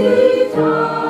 світа.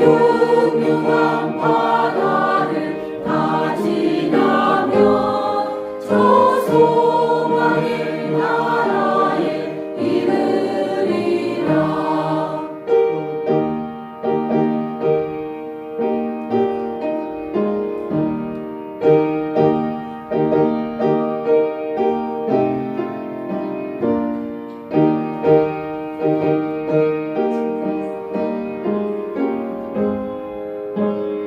주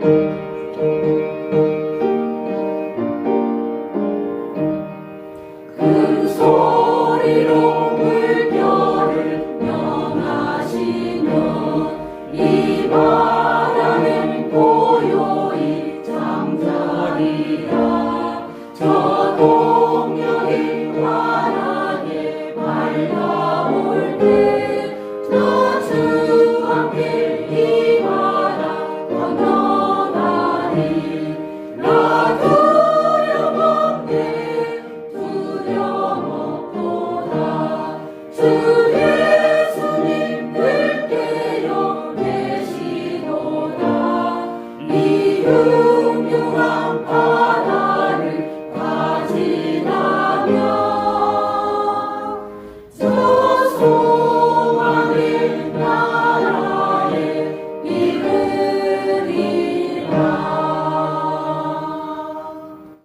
그 이번 through.